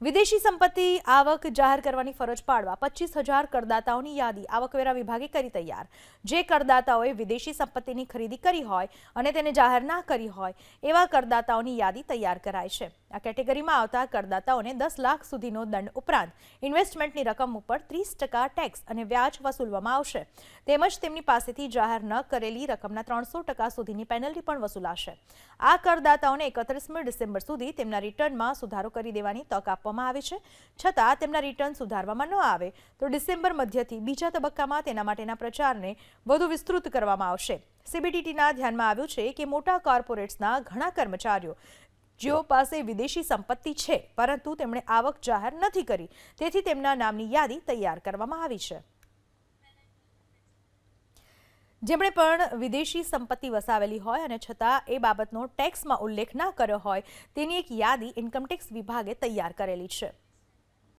વિદેશી સંપત્તિ આવક જાહેર કરવાની ફરજ પાડવા પચીસ હજાર કરદાતાઓની યાદી આવકવેરા વિભાગે કરી તૈયાર. જે કરદાતાઓએ વિદેશી સંપત્તિની ખરીદી કરી હોય અને તેને જાહેર ના કરી હોય, એવા કરદાતાઓની યાદી તૈયાર કરાઈ છે. આ કેટેગરીમાં આવતા કરદાતાઓને દસ લાખ સુધીનો દંડ ઉપરાંત ઇન્વેસ્ટમેન્ટની રકમ ઉપર ત્રીસ ટકા ટેક્સ અને વ્યાજ વસૂલવામાં આવશે. તેમજ તેમની પાસેથી જાહેર ન કરેલી રકમના ત્રણસો ટકા સુધીની પેનલ્ટી પણ વસૂલાશે. આ કરદાતાઓને એકત્રીસમી ડિસેમ્બર સુધી તેમના રિટર્નમાં સુધારો કરી દેવાની તક આપવામાં આવી છે. છતાં તેમના રિટર્ન સુધારવામાં ન આવે તો ડિસેમ્બર મધ્યથી બીજા તબક્કામાં તેના માટેના પ્રચારને વધુ વિસ્તૃત કરવામાં આવશે. સીબીડીટીના ધ્યાનમાં આવ્યું છે કે મોટા કોર્પોરેટ્સના ઘણા કર્મચારીઓ જેઓ પાસે વિદેશી સંપત્તિ છે, પરંતુ તેમણે આવક જાહેર નથી કરી. તેથી તેમના નામની યાદી તૈયાર કરવામાં આવી છે. જેમણે પણ વિદેશી સંપત્તિ વસાવેલી હોય અને છતાં એ બાબતનો ટેક્સમાં ઉલ્લેખ ના કર્યો હોય, તેની એક યાદી ઇન્કમટેક્સ વિભાગે તૈયાર કરેલી છે.